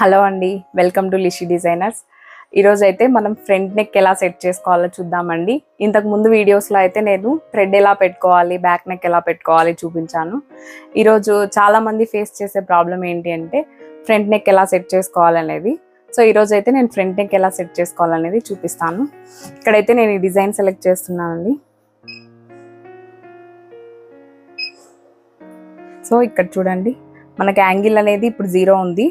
Hello అండి welcome to Lishi designers. ఈరోజు అయితే మనం ఫ్రంట్ నెక్ ఎలా సెట్ చేసుకోవాలో చూద్దామండి. ఇంతకు ముందు వీడియోస్లో అయితే నేను థ్రెడ్ ఎలా పెట్టుకోవాలి బ్యాక్ నెక్ ఎలా పెట్టుకోవాలి చూపించాను. ఈరోజు చాలామంది ఫేస్ చేసే ప్రాబ్లం ఏంటి అంటే ఫ్రంట్ నెక్ ఎలా సెట్ చేసుకోవాలనేది. సో ఈరోజు అయితే నేను ఫ్రంట్ నెక్ ఎలా సెట్ చేసుకోవాలనేది చూపిస్తాను. ఇక్కడైతే నేను ఈ డిజైన్ సెలెక్ట్ చేస్తున్నానండి. సో ఇక్కడ చూడండి మనకి యాంగిల్ అనేది ఇప్పుడు జీరో ఉంది.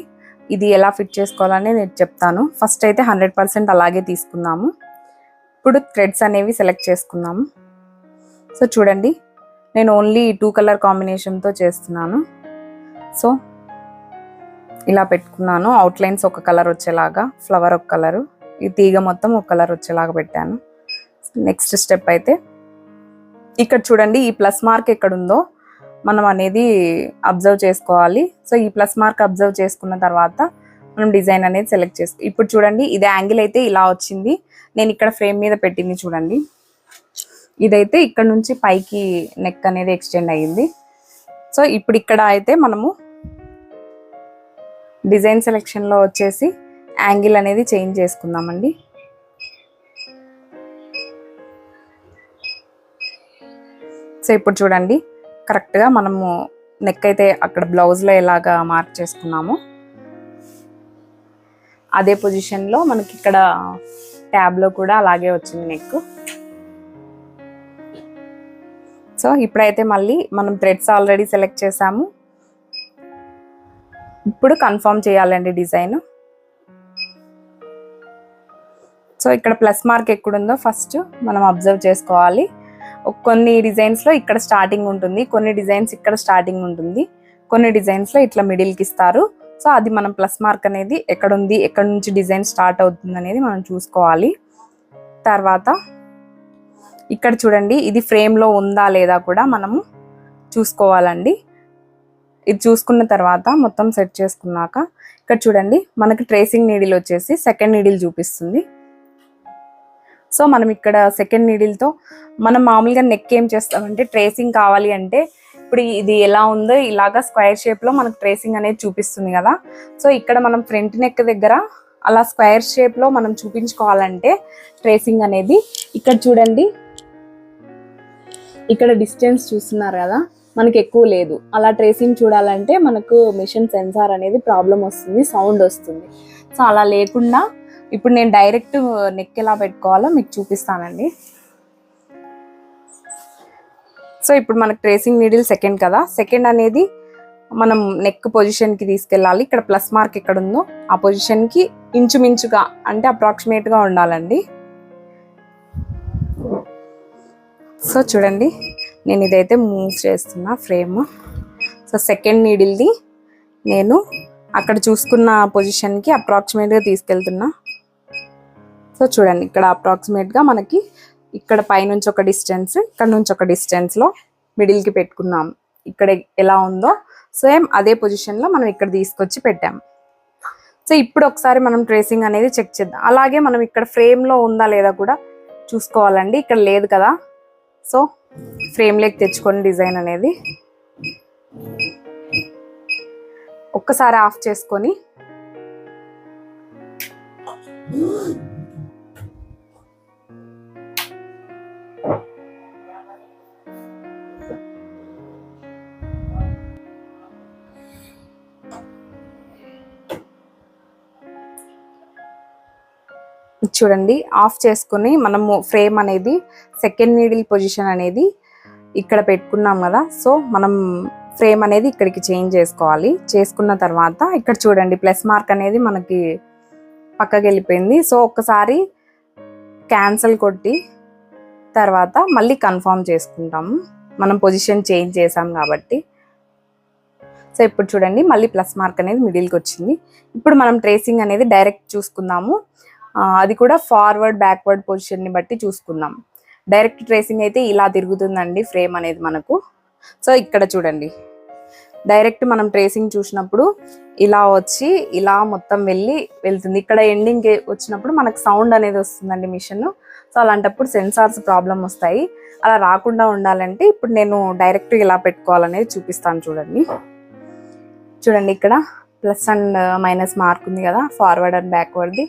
ఇది ఎలా ఫిట్ చేసుకోవాలని నేను చెప్తాను. ఫస్ట్ అయితే హండ్రెడ్ పర్సెంట్ అలాగే తీసుకుందాము. ఇప్పుడు థ్రెడ్స్ అనేవి సెలెక్ట్ చేసుకుందాము. సో చూడండి. నేను ఓన్లీ టూ కలర్ కాంబినేషన్తో చేస్తున్నాను. సో ఇలా పెట్టుకున్నాను. అవుట్లైన్స్ ఒక కలర్ వచ్చేలాగా ఫ్లవర్ ఒక కలరు ఈ తీగ మొత్తం ఒక కలర్ వచ్చేలాగా పెట్టాను. నెక్స్ట్ స్టెప్ అయితే ఇక్కడ చూడండి ఈ ప్లస్ మార్క్ ఎక్కడ ఉందో మనం అనేది అబ్జర్వ్ చేసుకోవాలి. సో ఈ ప్లస్ మార్క్ అబ్జర్వ్ చేసుకున్న తర్వాత మనం డిజైన్ అనేది సెలెక్ట్ చేసుకో ఇప్పుడు చూడండి ఇది యాంగిల్ అయితే ఇలా వచ్చింది. నేను ఇక్కడ ఫ్రేమ్ మీద పెట్టింది చూడండి. ఇదైతే ఇక్కడ నుంచి పైకి నెక్ అనేది ఎక్స్టెండ్ అయ్యింది. సో ఇప్పుడు ఇక్కడ అయితే మనము డిజైన్ సెలెక్షన్లో వచ్చేసి యాంగిల్ అనేది చేంజ్ చేసుకుందామండి. సో ఇప్పుడు చూడండి. కరెక్ట్గా మనము నెక్ అయితే అక్కడ బ్లౌజ్లో ఎలాగా మార్క్ చేసుకున్నామో అదే పొజిషన్లో మనకి ఇక్కడ ట్యాబ్లో కూడా అలాగే వచ్చింది నెక్ సో ఇప్పుడైతే మళ్ళీ మనం థ్రెడ్స్ ఆల్రెడీ సెలెక్ట్ చేసాము. ఇప్పుడు కన్ఫర్మ్ చేయాలండి డిజైన్ సో ఇక్కడ ప్లస్ మార్క్ ఎక్కడుందో ఫస్ట్ మనం అబ్జర్వ్ చేసుకోవాలి. కొన్ని డిజైన్స్లో ఇక్కడ స్టార్టింగ్ ఉంటుంది కొన్ని డిజైన్స్ ఇక్కడ స్టార్టింగ్ ఉంటుంది కొన్ని డిజైన్స్లో ఇట్లా మిడిల్కి ఇస్తారు. సో అది మనం ప్లస్ మార్క్ అనేది ఎక్కడ ఉంది ఎక్కడ నుంచి డిజైన్ స్టార్ట్ అవుతుంది అనేది మనం చూసుకోవాలి. తర్వాత ఇక్కడ చూడండి ఇది ఫ్రేమ్లో ఉందా లేదా కూడా మనము చూసుకోవాలండి. ఇది చూసుకున్న తర్వాత మొత్తం సెట్ చేసుకున్నాక ఇక్కడ చూడండి మనకి ట్రేసింగ్ నీడిల్ వచ్చేసి సెకండ్ నీడిల్ చూపిస్తుంది. సో మనం ఇక్కడ సెకండ్ నీడిల్తో మనం మామూలుగా నెక్ ఏం చేస్తామంటే ట్రేసింగ్ కావాలి అంటే ఇప్పుడు ఇది ఎలా ఉందో ఇలాగా స్క్వేర్ షేప్లో మనకు ట్రేసింగ్ అనేది చూపిస్తుంది కదా. సో ఇక్కడ మనం ఫ్రంట్ నెక్ దగ్గర అలా స్క్వేర్ షేప్లో మనం చూపించుకోవాలంటే ట్రేసింగ్ అనేది ఇక్కడ చూడండి. ఇక్కడ డిస్టెన్స్ చూస్తున్నారు కదా మనకి ఎక్కువ లేదు. అలా ట్రేసింగ్ చూడాలంటే మనకు మిషన్ సెన్సార్ అనేది ప్రాబ్లం వస్తుంది సౌండ్ వస్తుంది. సో అలా లేకుండా ఇప్పుడు నేను డైరెక్ట్ నెక్ ఎలా పెట్టుకోవాలో మీకు చూపిస్తానండి. సో ఇప్పుడు మనకు ట్రేసింగ్ నీడిల్ సెకండ్ కదా. సెకండ్ అనేది మనం నెక్ పొజిషన్కి తీసుకెళ్ళాలి. ఇక్కడ ప్లస్ మార్క్ ఎక్కడ ఉందో ఆ పొజిషన్కి ఇంచుమించుగా అంటే అప్రాక్సిమేట్గా ఉండాలండి. సో చూడండి. నేను ఇదైతే మూవ్ చేస్తున్నా ఫ్రేమ్. సో సెకండ్ నీడిల్ది నేను అక్కడ చూసుకున్న పొజిషన్కి అప్రాక్సిమేట్గా తీసుకెళ్తున్నా. సో చూడండి ఇక్కడ అప్రాక్సిమేట్గా మనకి ఇక్కడ పైనుంచి ఒక డిస్టెన్స్ ఇక్కడ నుంచి ఒక డిస్టెన్స్లో మిడిల్కి పెట్టుకున్నాం. ఇక్కడ ఎలా ఉందో సేమ్ అదే పొజిషన్లో మనం ఇక్కడ తీసుకొచ్చి పెట్టాం. సో ఇప్పుడు ఒకసారి మనం ట్రేసింగ్ అనేది చెక్ చేద్దాం. అలాగే మనం ఇక్కడ ఫ్రేమ్లో ఉందా లేదా కూడా చూసుకోవాలండి. ఇక్కడ లేదు కదా. సో ఫ్రేమ్లోకి తెచ్చుకొని డిజైన్ అనేది ఒక్కసారి ఆఫ్ చేసుకొని చూడండి ఆఫ్ చేసుకుని మనము ఫ్రేమ్ అనేది సెకండ్ నీడిల్ పొజిషన్ అనేది ఇక్కడ పెట్టుకున్నాం కదా. సో మనం ఫ్రేమ్ అనేది ఇక్కడికి చేంజ్ చేసుకోవాలి. చేసుకున్న తర్వాత ఇక్కడ చూడండి ప్లస్ మార్క్ అనేది మనకి పక్కకి వెళ్ళిపోయింది. సో ఒక్కసారి క్యాన్సిల్ కొట్టి తర్వాత మళ్ళీ కన్ఫర్మ్ చేసుకుంటాము మనం పొజిషన్ చేంజ్ చేసాం కాబట్టి. సో ఇప్పుడు చూడండి మళ్ళీ ప్లస్ మార్క్ అనేది మిడిల్కి వచ్చింది. ఇప్పుడు మనం ట్రేసింగ్ అనేది డైరెక్ట్ చూసుకుందాము. అది కూడా ఫార్వర్డ్ బ్యాక్వర్డ్ పొజిషన్ని బట్టి చూసుకుందాం. డైరెక్ట్ ట్రేసింగ్ అయితే ఇలా తిరుగుతుందండి ఫ్రేమ్ అనేది మనకు. సో ఇక్కడ చూడండి. డైరెక్ట్ మనం ట్రేసింగ్ చూసినప్పుడు ఇలా వచ్చి ఇలా మొత్తం వెళ్ళి వెళ్తుంది. ఇక్కడ ఎండింగ్ వచ్చినప్పుడు మనకు సౌండ్ అనేది వస్తుందండి మిషన్ సో అలాంటప్పుడు సెన్సార్స్ ప్రాబ్లం వస్తాయి. అలా రాకుండా ఉండాలంటే ఇప్పుడు నేను డైరెక్ట్ ఇలా పెట్టుకోవాలనేది చూపిస్తాను చూడండి. చూడండి ఇక్కడ ప్లస్ అండ్ మైనస్ మార్క్ ఉంది కదా ఫార్వర్డ్ అండ్ బ్యాక్వర్డ్ది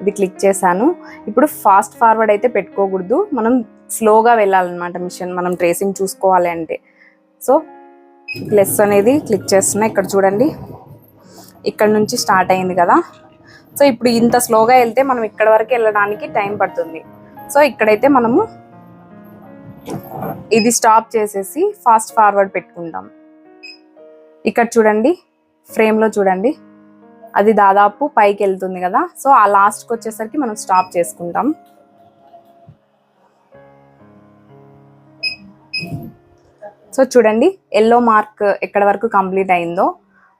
ఇది క్లిక్ చేశాను. ఇప్పుడు ఫాస్ట్ ఫార్వర్డ్ అయితే పెట్టుకోకూడదు. మనం స్లోగా వెళ్ళాలన్నమాట మిషన్ మనం ట్రేసింగ్ చూసుకోవాలి అంటే. సో ప్లస్ అనేది క్లిక్ చేస్తున్నా ఇక్కడ చూడండి. ఇక్కడ నుంచి స్టార్ట్ అయింది కదా. సో ఇప్పుడు ఇంత స్లోగా వెళ్తే మనం ఇక్కడ వరకు వెళ్ళడానికి టైం పడుతుంది. సో ఇక్కడైతే మనము ఇది స్టాప్ చేసేసి ఫాస్ట్ ఫార్వర్డ్ పెట్టుకుంటాం. ఇక్కడ చూడండి. ఫ్రేమ్లో చూడండి. అది దాదాపు పైకి వెళ్తుంది కదా. సో ఆ లాస్ట్కి వచ్చేసరికి మనం స్టాప్ చేసుకుంటాం. సో చూడండి ఎల్లో మార్క్ ఎక్కడ వరకు కంప్లీట్ అయిందో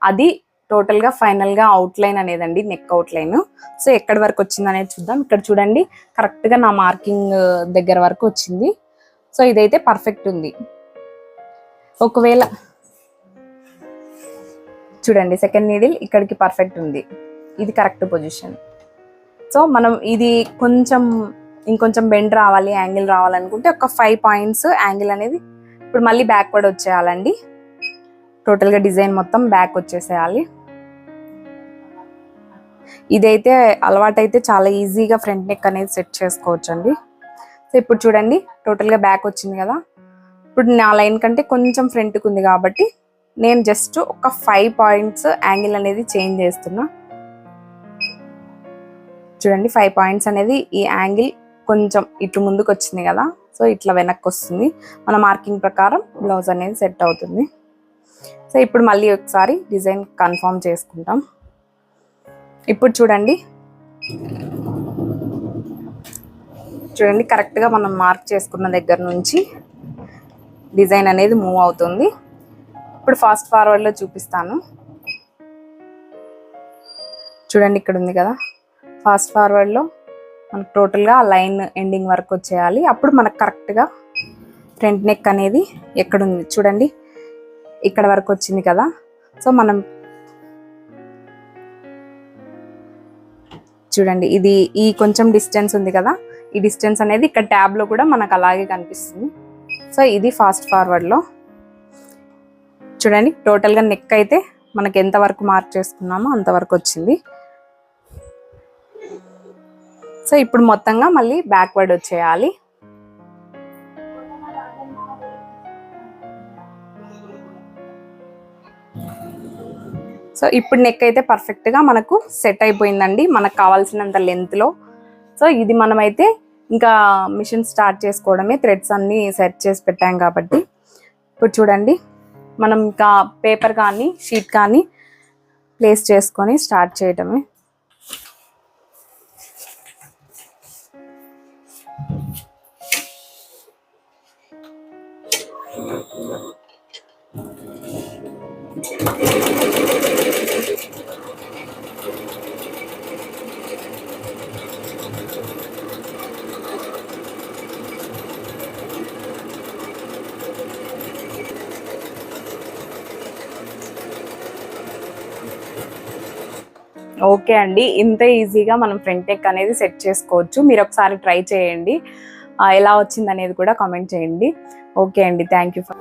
అది టోటల్గా ఫైనల్గా అవుట్లైన్ అనేదండి నెక్ అవుట్లైన్ సో ఎక్కడి వరకు వచ్చింది అనేది చూద్దాం. ఇక్కడ చూడండి కరెక్ట్గా నా మార్కింగ్ దగ్గర వరకు వచ్చింది. సో ఇదైతే పర్ఫెక్ట్ ఉంది. ఒకవేళ చూడండి సెకండ్ నీడిల్ ఇక్కడికి పర్ఫెక్ట్ ఉంది. ఇది కరెక్ట్ పొజిషన్ సో మనం ఇది కొంచెం ఇంకొంచెం బెండ్ రావాలి యాంగిల్ రావాలనుకుంటే ఒక ఫైవ్ పాయింట్స్ యాంగిల్ అనేది ఇప్పుడు మళ్ళీ బ్యాక్వర్డ్ వచ్చేయాలండి. టోటల్గా డిజైన్ మొత్తం బ్యాక్ వచ్చేసేయాలి. ఇదైతే అలవాటైతే చాలా ఈజీగా ఫ్రంట్ నెక్ అనేది సెట్ చేసుకోవచ్చండి. సో ఇప్పుడు చూడండి టోటల్గా బ్యాక్ వచ్చింది కదా. ఇప్పుడు నా లైన్ కంటే కొంచెం ఫ్రంట్కి ఉంది కాబట్టి నేను జస్ట్ ఒక ఫైవ్ పాయింట్స్ యాంగిల్ అనేది చేంజ్ చేస్తున్నా. చూడండి ఫైవ్ పాయింట్స్ అనేది ఈ యాంగిల్ కొంచెం ఇటు ముందుకు వచ్చింది కదా సో ఇట్లా వెనక్కి వస్తుంది. మన మార్కింగ్ ప్రకారం బ్లౌజ్ అనేది సెట్ అవుతుంది. సో ఇప్పుడు మళ్ళీ ఒకసారి డిజైన్ కన్ఫర్మ్ చేసుకుంటాం. ఇప్పుడు చూడండి. చూడండి కరెక్ట్గా మనం మార్క్ చేసుకున్న దగ్గర నుంచి డిజైన్ అనేది మూవ్ అవుతుంది. ఇప్పుడు ఫాస్ట్ ఫార్వర్డ్లో చూపిస్తాను. చూడండి ఇక్కడ ఉంది కదా. ఫాస్ట్ ఫార్వర్డ్లో మనకు టోటల్గా లైన్ ఎండింగ్ వరకు వచ్చేయాలి. అప్పుడు మనకు కరెక్ట్గా ఫ్రంట్ నెక్ అనేది ఎక్కడుంది చూడండి. ఇక్కడ వరకు వచ్చింది కదా. సో మనం చూడండి ఇది ఈ కొంచెం డిస్టెన్స్ ఉంది కదా. ఈ డిస్టెన్స్ అనేది ఇక్కడ ట్యాబ్లో కూడా మనకు అలాగే కనిపిస్తుంది. సో ఇది ఫాస్ట్ ఫార్వర్డ్లో. చూడండి టోటల్గా నెక్ అయితే మనకి ఎంతవరకు మార్క్ చేసుకున్నామో అంతవరకు వచ్చింది. సో ఇప్పుడు మొత్తంగా మళ్ళీ బ్యాక్వర్డ్ వచ్చేయాలి. సో ఇప్పుడు నెక్ అయితే పర్ఫెక్ట్గా మనకు సెట్ అయిపోయిందండి. మనకు కావాల్సినంత లెంత్లో సో ఇది మనమైతే ఇంకా మిషన్ స్టార్ట్ చేసుకోవడమే థ్రెడ్స్ అన్నీ సెట్ చేసి పెట్టాం కాబట్టి. ఇప్పుడు చూడండి. మనం ఇంకా పేపర్ కానీ షీట్ కానీ ప్లేస్ చేసుకొని స్టార్ట్ చేయటమే. ఓకే అండి. ఇంత ఈజీగా మనం ఫ్రంట్ నెక్ అనేది సెట్ చేసుకోవచ్చు. మీరు ఒకసారి ట్రై చేయండి. ఎలా వచ్చింది అనేది కూడా కామెంట్ చేయండి. ఓకే అండి. Thank you for